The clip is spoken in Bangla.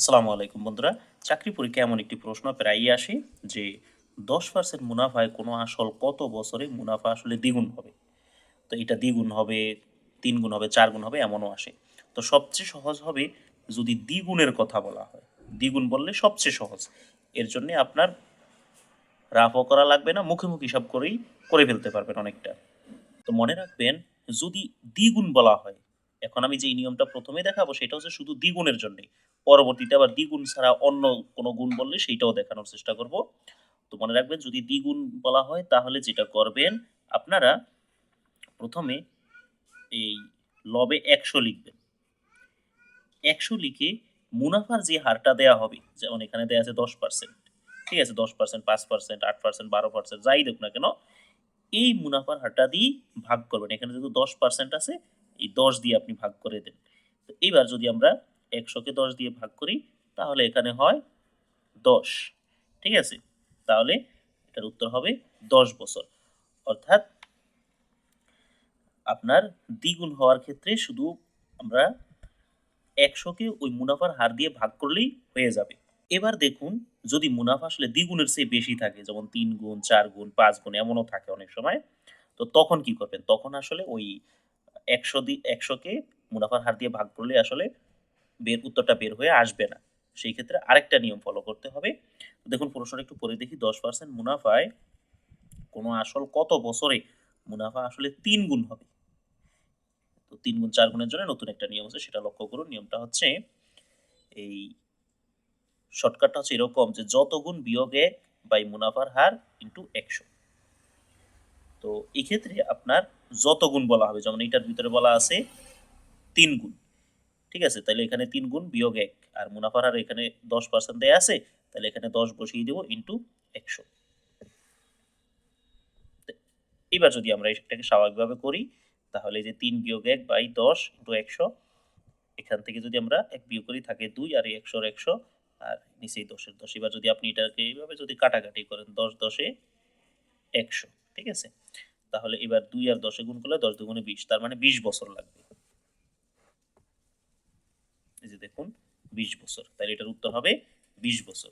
আসসালামু আলাইকুম বন্ধুরা। চাকরি পরীক্ষা এমন একটি প্রশ্ন প্রায়ই আসে যে দশ পার্সেন্ট মুনাফায় কোনো আসল কত বছরে মুনাফা আসলে দ্বিগুণ হবে? তো এটা দ্বিগুণ হবে, তিন গুণ হবে, চার গুণ হবে এমনও আসে। তো সবচেয়ে সহজ হবে যদি দ্বিগুণের কথা বলা হয়। দ্বিগুণ বললে সবচেয়ে সহজ। এর জন্যে আপনার রাফও করা লাগবে না, মুখে মুখে হিসাব করেই করে ফেলতে পারবেন অনেকটা। তো মনে রাখবেন, যদি দ্বিগুণ বলা হয়, এখন আমি যে নিয়মটা প্রথমে দেখাবো সেটা হচ্ছে শুধু দ্বিগুণের জন্য পরবর্তীতে আবার দ্বিগুণ ছাড়া অন্য কোনো গুণ বললে সেইটাও দেখানোর চেষ্টা করব। তো মনে রাখবেন, যদি দ্বিগুণ বলা হয়, তাহলে যেটা করবেন, আপনারা প্রথমে এই লবে একশো লিখবেন। একশো লিখে মুনাফার যে হারটা দেয়া হবে, যেমন এখানে দেয়া আছে দশ পার্সেন্ট ঠিক আছে? দশ পার্সেন্ট পাঁচ পার্সেন্ট আট পার্সেন্ট বারো পার্সেন্ট যাই দেখুন না কেন, এই মুনাফার হারটা দিয়ে ভাগ করবেন। এখানে যেহেতু দশ পার্সেন্ট আছে, এই দশ দিয়ে আপনি ভাগ করে দেন তো এইবার যদি আমরা একশোকে দশ দিয়ে ভাগ করি, তাহলে এখানে হয় দশ। ঠিক আছে? তাহলে এটার উত্তর হবে দশ বছর। অর্থাৎ আপনার দ্বিগুণ হওয়ার ক্ষেত্রে শুধু আমরা একশোকে ওই মুনাফার হার দিয়ে ভাগ করলেই হয়ে যাবে। এবার দেখুন, যদি মুনাফা আসলে দ্বিগুণের চেয়ে বেশি থাকে, যেমন তিন গুণ, চার গুণ, পাঁচ গুণ, এমনও থাকে অনেক সময়, তো তখন কি করবেন? তখন আসলে ওই একশো দি একশোকে মুনাফার হার দিয়ে ভাগ করলে আসলে বের, উত্তরটা বের হয়ে আসবে না। সেই ক্ষেত্রে আরেকটা নিয়ম ফলো করতে হবে। দেখুন, প্রশ্নটা একটু পরে দেখি। দশ পার্সেন্ট মুনাফায় কোনো আসল কত বছরে মুনাফা আসলে তিন গুণ হবে? তো তিন গুণ চার গুণের জন্য নতুন একটা নিয়ম আছে, সেটা লক্ষ্য করুন। নিয়মটা হচ্ছে এই শর্টকাটটা হচ্ছে এরকম যে যত গুণ বিয়োগ এক বাই মুনাফার হার ইন্টু একশো। তো এক্ষেত্রে আপনার যত গুণ বলা হবে, যেমন এটার ভিতরে বলা আছে তিন গুণ। ঠিক আছে? তাহলে এখানে তিন গুণ বিয়োগ এক। আর মুনাফার হার এখানে দশ পার্সেন্ট দেয়া আছে তাহলে এখানে দশ বসিয়ে দেবো ইন্টু একশো। এবার যদি আমরা এটাকে স্বাভাবিকভাবে করি, তাহলে যে তিন বিয়োগ এক বাই দশ ইন্টু একশো, এখান থেকে যদি আমরা এক বিয়োগ করি, থাকে দুই, আর একশোর একশো, আর নিচেই দশের দশ। এবার যদি আপনি এটাকে এইভাবে যদি কাটাকাটি করেন, দশ দশে একশো, ঠিক আছে? তাহলে এবার দুই আর দশে গুণ করলে দশ দুগুণে বিশ, তার মানে বিশ বছর লাগবে। দেখুন বিশ বছর। তাহলে এটার উত্তর হবে বিশ বছর।